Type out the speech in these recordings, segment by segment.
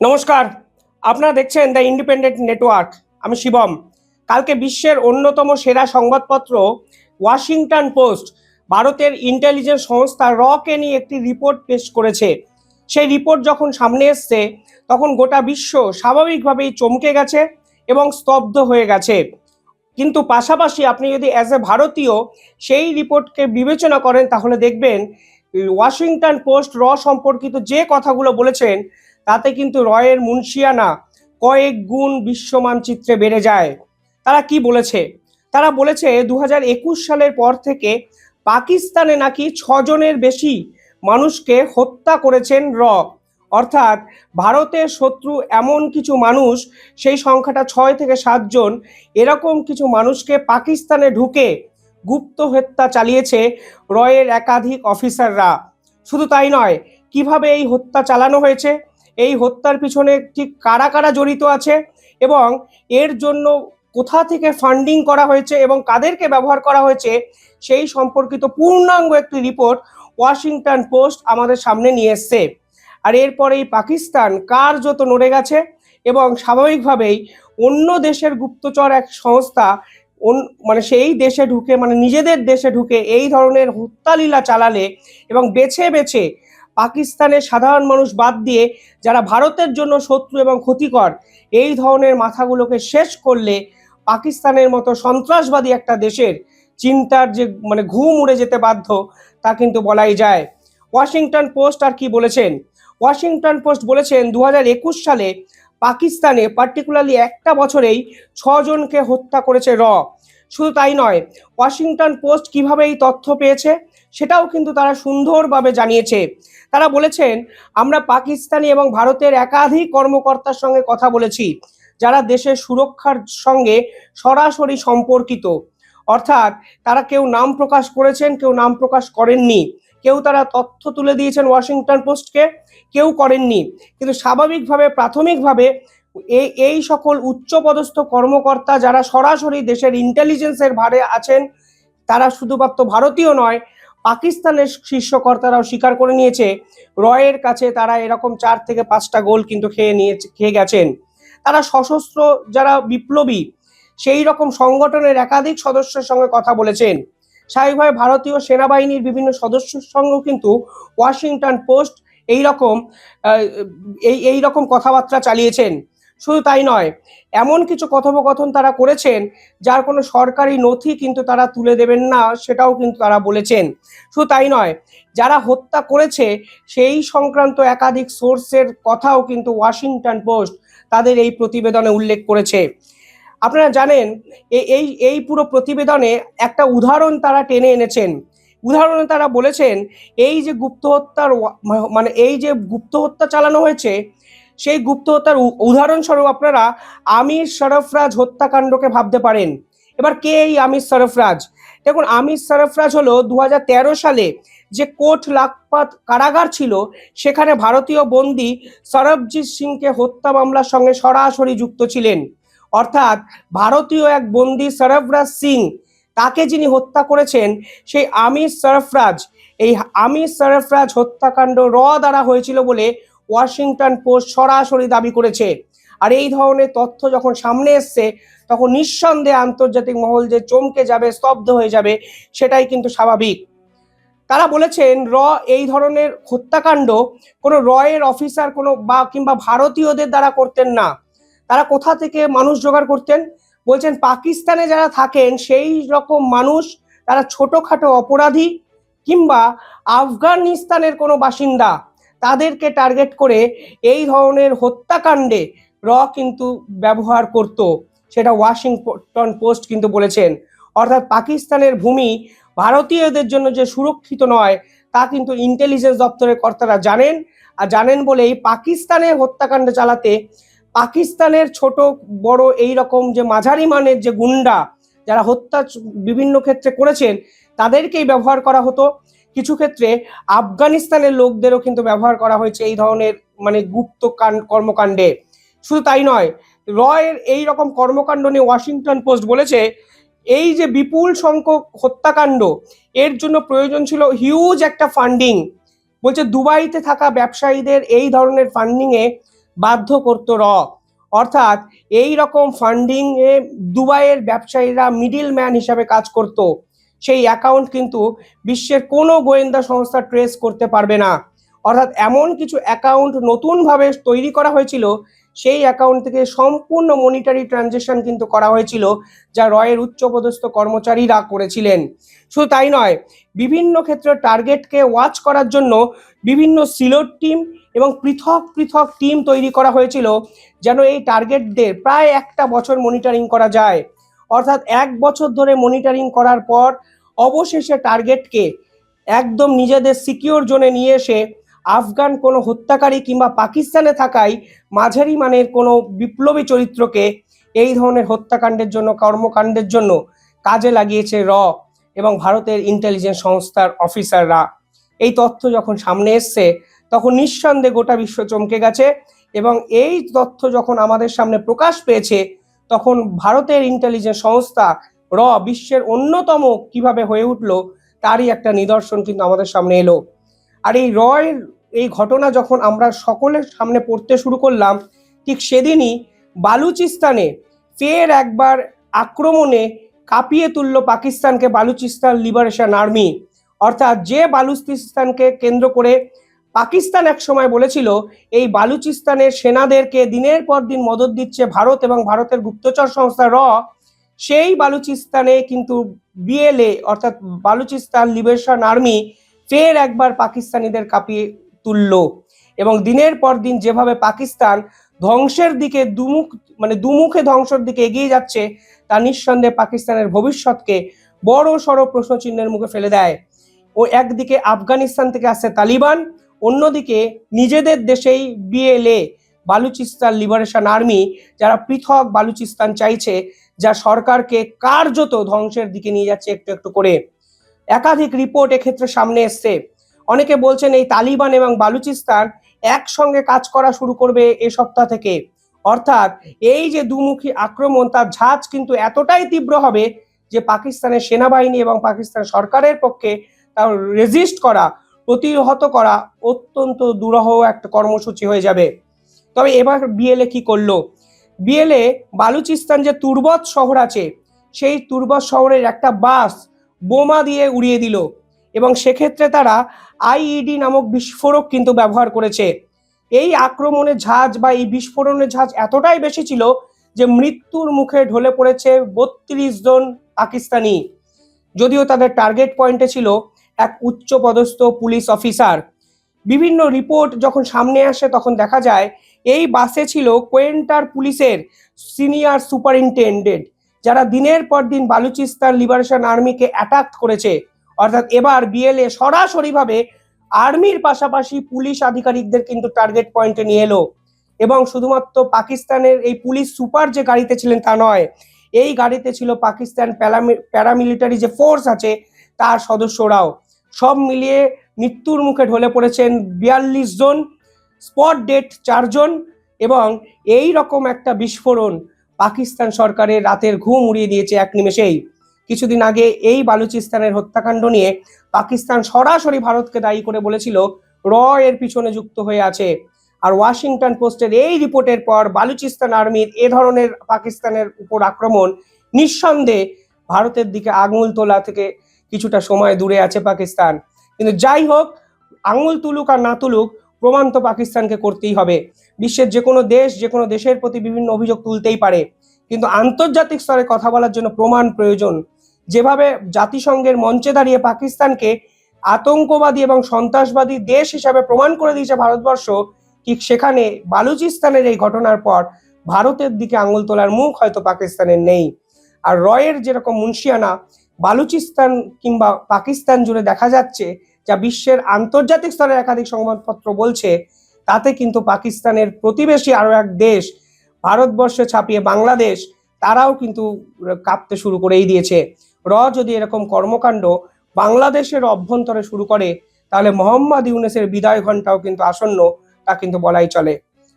নমস্কার। আপনারা দেখছেন দ্য ইন্ডিপেন্ডেন্ট নেটওয়ার্ক আমি শিবম। কালকে বিশ্বের অন্যতম সেরা সংবাদপত্র ওয়াশিংটন পোস্ট, ভারতের ইন্টেলিজেন্স সংস্থা রকে নিয়ে একটি রিপোর্ট পেশ করেছে। সেই রিপোর্ট যখন সামনে এসছে, তখন গোটা বিশ্ব স্বাভাবিকভাবেই চমকে গেছে এবং স্তব্ধ হয়ে গেছে। কিন্তু পাশাপাশি আপনি যদি অ্যাজ এ ভারতীয় সেই রিপোর্টকে বিবেচনা করেন, তাহলে দেখবেন, ওয়াশিংটন পোস্ট র সম্পর্কিত যে কথাগুলো বলেছেন তাতে কিন্তু রয়ের মুন্সিয়ানা কয়েক গুণ বিশ্ব মানচিত্রে বেড়ে যায়। তারা কি বলেছে? তারা বলেছে দু হাজার একুশ সালের পর থেকে পাকিস্তানে নাকি ছজনের বেশি মানুষকে হত্যা করেছেন র। অর্থাৎ ভারতের শত্রু এমন কিছু মানুষ, সেই সংখ্যাটা ছয় থেকে সাতজন এরকম কিছু মানুষকে পাকিস্তানে ঢুকে গুপ্ত হত্যা চালিয়েছে রয়ের একাধিক অফিসাররা। শুধু তাই নয়, কীভাবে এই হত্যা চালানো হয়েছে? এই হত্যার পিছনে ঠিক কারা কারা জড়িত আছে এবং এর জন্য কোথা থেকে ফান্ডিং করা হয়েছে এবং কাদেরকে ব্যবহার করা হয়েছে সেই সম্পর্কিত পূর্ণাঙ্গ একটি রিপোর্ট ওয়াশিংটন পোস্ট আমাদের সামনে নিয়ে এসছে। আর এরপরেই পাকিস্তান কার যত নড়ে গেছে এবং স্বাভাবিকভাবেই অন্য দেশের গুপ্তচর এক সংস্থা মানে সেই দেশে ঢুকে মানে নিজেদের দেশে ঢুকে এই ধরনের হত্যালীলা চালালে এবং বেছে বেছে পাকিস্তানের সাধারণ মানুষ বাদ দিয়ে যারা ভারতের জন্য শত্রু এবং ক্ষতিকর, এই ধরনের মাথাগুলোকে শেষ করলে পাকিস্তানের মতো সন্ত্রাসবাদী একটা দেশের চিন্তার যে মানে ঘুম উড়ে যেতে বাধ্য, তা কিন্তু বলাই যায়। ওয়াশিংটন পোস্ট আর কি বলেছেন? ওয়াশিংটন পোস্ট বলেছেন দু হাজার একুশ সালে পাকিস্তানে পার্টিকুলারলি একটা বছরেই ছজনকে হত্যা করেছে র। শুধু তাই নয় ওয়াশিংটন পোস্ট কীভাবে এই তথ্য পেয়েছে সেটাও কিন্তু তারা সুন্দরভাবে জানিয়েছে। তারা বলেছেন, আমরা পাকিস্তানি এবং ভারতের একাধিক কর্মকর্তার সঙ্গে কথা বলেছি, যারা দেশের সুরক্ষার সঙ্গে সরাসরি সম্পর্কিত। অর্থাৎ তারা কেউ নাম প্রকাশ করেছেন, কেউ নাম প্রকাশ করেননি। কেউ তারা তথ্য তুলে দিয়েছেন ওয়াশিংটন পোস্টকে কেউ করেননি। কিন্তু স্বাভাবিকভাবে, প্রাথমিকভাবে এই এই সকল উচ্চপদস্থ কর্মকর্তা যারা সরাসরি দেশের ইন্টেলিজেন্সের ভারে আছেন, তারা শুধুমাত্র ভারতীয় নয়, পাকিস্তানের শীর্ষকর্তারাও স্বীকার করে নিয়েছে, রয়ের কাছে তারা এরকম চার থেকে পাঁচটা গোল কিন্তু খেয়ে নিয়েছে খেয়ে গেছেন। তারা সশস্ত্র যারা বিপ্লবী, সেই রকম সংগঠনের একাধিক সদস্যের সঙ্গে কথা বলেছেন। স্বাভাবিকভাবে ভারতীয় সেনাবাহিনীর বিভিন্ন সদস্যের সঙ্গেও কিন্তু ওয়াশিংটন পোস্ট এই রকম এই এই রকম কথাবার্তা চালিয়েছেন। শুধু তাই নয়, এমন কিছু কথোপকথন তারা করেছেন যার কোনো সরকারি নথি কিন্তু তারা তুলে দেবেন না, সেটাও কিন্তু তারা বলেছেন। শুধু তাই নয়, যারা হত্যা করেছে সেই সংক্রান্ত একাধিক সোর্সের কথাও কিন্তু ওয়াশিংটন পোস্ট তাদের এই প্রতিবেদনে উল্লেখ করেছে। আপনারা জানেন এই এই পুরো প্রতিবেদনে একটা উদাহরণ তারা টেনে এনেছেন। উদাহরণে তারা বলেছেন, এই যে গুপ্ত হত্যার মানে এই যে গুপ্ত হত্যা চালানো হয়েছে সেই গুপ্ত হত্যার উদাহরণস্বরূপ আপনারা আমির সরফরাজ হত্যাকাণ্ডকে ভাবতে পারেন। এবার কে এই আমির সরফরাজ? দেখুন, আমির সরফরাজ হলো দু হাজার তেরো সালে যে কোট লাখপাত কারাগার ছিল, সেখানে ভারতীয় বন্দী সরবজিৎ সিংকে হত্যা মামলার সঙ্গে সরাসরি যুক্ত ছিলেন। অর্থাৎ ভারতীয় এক বন্দী সরফরাজ সিং, তাকে যিনি হত্যা করেছেন, সেই আমির সরফরাজ। এই আমির সরফরাজ হত্যাকাণ্ড র দ্বারা হয়েছিল বলে ওয়াশিংটন পোস্ট সরাসরি দাবি করেছে। আর এই ধরনের তথ্য যখন সামনে এসছে, তখন নিঃসন্দেহে আন্তর্জাতিক মহল যে চমকে যাবে, স্তব্ধ হয়ে যাবে, সেটাই কিন্তু স্বাভাবিক। তারা বলেছেন, র এই ধরনের হত্যাকাণ্ড কোনো রয়ের অফিসার, কোনো বা কিংবা ভারতীয়দের দ্বারা করতেন না। তারা কোথা থেকে মানুষ জোগাড় করতেন? বলছেন, পাকিস্তানে যারা থাকেন, সেই রকম মানুষ তারা ছোটোখাটো অপরাধী কিংবা আফগানিস্তানের কোনো বাসিন্দা। তাদেরকে টার্গেট করে এই ধরনের হত্যাকাণ্ডে র কিন্তু ব্যবহার করত, সেটা ওয়াশিংটন পোস্ট কিন্তু বলেছেন। অর্থাৎ পাকিস্তানের ভূমি ভারতীয়দের জন্য যে সুরক্ষিত নয়, তা কিন্তু ইন্টেলিজেন্স দপ্তরের কর্তারা জানেন। আর জানেন বলেই পাকিস্তানে হত্যাকাণ্ড চালাতে পাকিস্তানের ছোট, বড় এই রকম যে মাঝারি মানের যে গুন্ডা যারা হত্যা বিভিন্ন ক্ষেত্রে করেছেন, তাদেরকেই ব্যবহার করা হতো। কিছু ক্ষেত্রে আফগানিস্তানের লোকদেরও কিন্তু ব্যবহার করা হয়েছে এই ধরনের মানে গুপ্ত কর্মকাণ্ডে। শুধু তাই নয়, রয়ের এই রকম কর্মকাণ্ড নিয়ে ওয়াশিংটন পোস্ট বলেছে, এই যে বিপুল সংখ্যক হত্যাকাণ্ড, এর জন্য প্রয়োজন ছিল হিউজ একটা ফান্ডিং বলছে, দুবাইতে থাকা ব্যবসায়ীদের এই ধরনের ফান্ডিংয়ে বাধ্য করতো র। অর্থাৎ এই রকম ফান্ডিং এ দুবাইয়ের ব্যবসায়ীরা মিডিল ম্যান হিসাবে কাজ করত। সেই অ্যাকাউন্ট কিন্তু বিশ্বের কোনো গোয়েন্দা সংস্থা ট্রেস করতে পারবে না। অর্থাৎ এমন কিছু অ্যাকাউন্ট নতুনভাবে তৈরি করা হয়েছিল, সেই অ্যাকাউন্ট থেকে সম্পূর্ণ মনিটারি ট্রানজেকশন কিন্তু করা হয়েছিল, যা রয়ের উচ্চপদস্থ কর্মচারীরা করেছিলেন। শুধু তাই নয়, বিভিন্ন ক্ষেত্রে টার্গেটকে ওয়াচ করার জন্য বিভিন্ন সিলোর টিম এবং পৃথক পৃথক টিম তৈরি করা হয়েছিল, যেন এই টার্গেটদের প্রায় একটা বছর মনিটরিং করা যায়। অর্থাৎ এক বছর ধরে মনিটরিং করার পর অবশেষে টার্গেটকে একদম নিজেদের সিকিউর জোনে নিয়ে এসে আফগান কোনো হত্যাকারী কিংবা পাকিস্তানে থাকায় মাঝারি মানের কোনো বিপ্লবী চরিত্রকে এই ধরনের হত্যাকাণ্ডের জন্য, কর্মকাণ্ডের জন্য কাজে লাগিয়েছে র এবং ভারতের ইন্টেলিজেন্স সংস্থার অফিসাররা এই তথ্য যখন সামনে এসছে, তখন নিঃসন্দেহে গোটা বিশ্ব চমকে গেছে এবং এই তথ্য যখন আমাদের সামনে প্রকাশ পেয়েছে তখন ভারতের ইন্টেলিজেন্স সংস্থা র বিশ্বের অন্যতম কীভাবে হয়ে উঠল, তারই একটা নিদর্শন কিন্তু আমাদের সামনে এলো। আর এই রয়ের এই ঘটনা যখন আমরা সকলের সামনে পড়তে শুরু করলাম, ঠিক সেদিনই বালুচিস্তানে ফের একবার আক্রমণে কাঁপিয়ে তুলল পাকিস্তানকে বালুচিস্তান লিবারেশন আর্মি অর্থাৎ যে বালুচিস্তানকে কেন্দ্র করে পাকিস্তান এক সময় বলেছিল, এই বালুচিস্তানের সেনাদেরকে দিনের পর দিন মদত দিচ্ছে ভারত এবং ভারতের গুপ্তচর সংস্থা র। সেই বালুচিস্তানে কিন্তু বিএলএ অর্থাৎ বালুচিস্তান লিবারেশন আর্মি ফের একবার পাকিস্তানিদের কাঁপিয়ে তুলল এবং দিনের পর দিন যেভাবে পাকিস্তান ধ্বংসের দিকে দুমুখ মানে দুমুখে ধ্বংসের দিকে এগিয়ে যাচ্ছে, তা নিঃসন্দেহে পাকিস্তানের ভবিষ্যৎকে বড় সড়ো প্রশ্নচিহ্নের মুখে ফেলে দেয়। ও একদিকে আফগানিস্তান থেকে আসছে তালিবান অন্যদিকে নিজেদের দেশেই বিএলএ, বালুচিস্তান লিবারেশন আর্মি, যারা পৃথক বালুচিস্তান চাইছে, যা সরকারকে কার্যত ধ্বংসের দিকে নিয়ে যাচ্ছে একটু একটু করে। একাধিক রিপোর্ট এক্ষেত্রে সামনে এসছে। অনেকে বলছেন এই তালিবান এবং বালুচিস্তান একসঙ্গে কাজ করা শুরু করবে এ সপ্তাহ থেকে। অর্থাৎ এই যে দুমুখী আক্রমণ, তার ঝাঁজ কিন্তু এতটাই তীব্র হবে যে পাকিস্তানের সেনাবাহিনী এবং পাকিস্তান সরকারের পক্ষে তার রেজিস্ট করা প্রতিহত করা অত্যন্ত দুরহ একটা কর্মসূচি হয়ে যাবে। তবে এবার বিএলএ কি করল? বিএলএ বালুচিস্তান যে তুর্বত শহর আছে, সেই তুর্বত শহরের একটা বাস বোমা দিয়ে উড়িয়ে দিল এবং সেক্ষেত্রে তারা আইইডি নামক বিস্ফোরক কিন্তু ব্যবহার করেছে। এই আক্রমণের ঝাঁজ বা এই বিস্ফোরণের ঝাঁজ এতটাই বেশি ছিল যে মৃত্যুর মুখে ঢলে পড়েছে বত্রিশ জন পাকিস্তানি। যদিও তাদের টার্গেট পয়েন্টে ছিল এক উচ্চ পদস্থ পুলিশ অফিসার। বিভিন্ন রিপোর্ট যখন সামনে আসে তখন দেখা যায়, এই বাসে ছিল কোয়েন্টার পুলিশের সিনিয়র সুপারিনটেন্ডেন্ট, যারা দিনের পর দিন বালুচিস্তান লিবারেশন আর্মিকে অ্যাটাক করেছে। অর্থাৎ এবার বিএলএ সরাসরিভাবে আর্মির পাশাপাশি পুলিশ আধিকারিকদের কিন্তু টার্গেট পয়েন্টে নিয়ে এলো। এবং শুধুমাত্র পাকিস্তানের এই পুলিশ সুপার যে গাড়িতে ছিলেন তা নয়, এই গাড়িতে ছিল পাকিস্তান প্যারামিলিটারি যে ফোর্স আছে, তার সদস্যরাও। সব মিলিয়ে মৃত্যুর মুখে ঢলে পড়েছেন বিয়াল্লিশ জন, স্পট ডেট চারজন এবং এই রকম একটা বিস্ফোরণ পাকিস্তান সরকারের রাতের ঘুম উড়িয়ে দিয়েছে এক নিমেষেই। কিছুদিন আগে এই বালুচিস্তানের হত্যাকাণ্ড নিয়ে পাকিস্তান সরাসরি ভারতকে দায়ী করে বলেছিল, র এর পিছনে যুক্ত হয়ে আছে। আর ওয়াশিংটন পোস্টের এই রিপোর্টের পর বালুচিস্তান আর্মির এ ধরনের পাকিস্তানের উপর আক্রমণ নিঃসন্দেহে ভারতের দিকে আঙুল তোলা থেকে কিছুটা সময় দূরে আছে পাকিস্তান। কিন্তু যাই হোক, আঙুল তুলুক আর না তুলুক, প্রমাণ তো পাকিস্তানকে করতেই হবে। বিশ্বের যে কোনো দেশ যে কোনো দেশের প্রতি বিভিন্ন অভিযোগ তুলতেই পারে। কিন্তু আন্তর্জাতিক স্তরে কথা বলার জন্য প্রমাণ প্রয়োজন। যেভাবে জাতিসংঘের মঞ্চে দাঁড়িয়ে পাকিস্তানকে আতঙ্কবাদী এবং সন্ত্রাসবাদী দেশ হিসাবে প্রমাণ করে দিয়েছে ভারতবর্ষ, ঠিক সেখানে বালুচিস্তানের এই ঘটনার পর ভারতের দিকে আঙুল তোলার মুখ হয়তো পাকিস্তানের নেই। আর রয়ের যেরকম মুন্সিয়ানা বালুচিস্তান কিংবা পাকিস্তান জুড়ে দেখা যাচ্ছে, যা বিশ্বের আন্তর্জাতিক স্তরের একাধিক সংবাদপত্র বলছে, তাতে কিন্তু পাকিস্তানের প্রতিবেশী আরও এক দেশ, ভারতবর্ষে ছাপিয়ে বাংলাদেশ, তারাও কিন্তু কাঁপতে শুরু করেই দিয়েছে। র যদি এরকম কর্মকাণ্ড বাংলাদেশের অভ্যন্তরে শুরু করে, তাহলে মোহাম্মদ ইউনেসের বিদায় ঘন্টাও কিন্তু আসন্ন, তা কিন্তু বলাই চলে।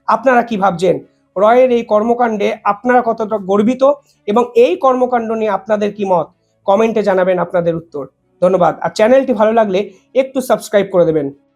আপনারা কি ভাবছেন? রয়ের এই কর্মকাণ্ডে আপনারা কতটা গর্বিত এবং এই কর্মকাণ্ড নিয়ে আপনাদের কি মত? কমেন্টে জানাবেন আপনাদের উত্তর। ধন্যবাদ। আর চ্যানেলটি ভালো লাগলে একটু সাবস্ক্রাইব করে দেবেন।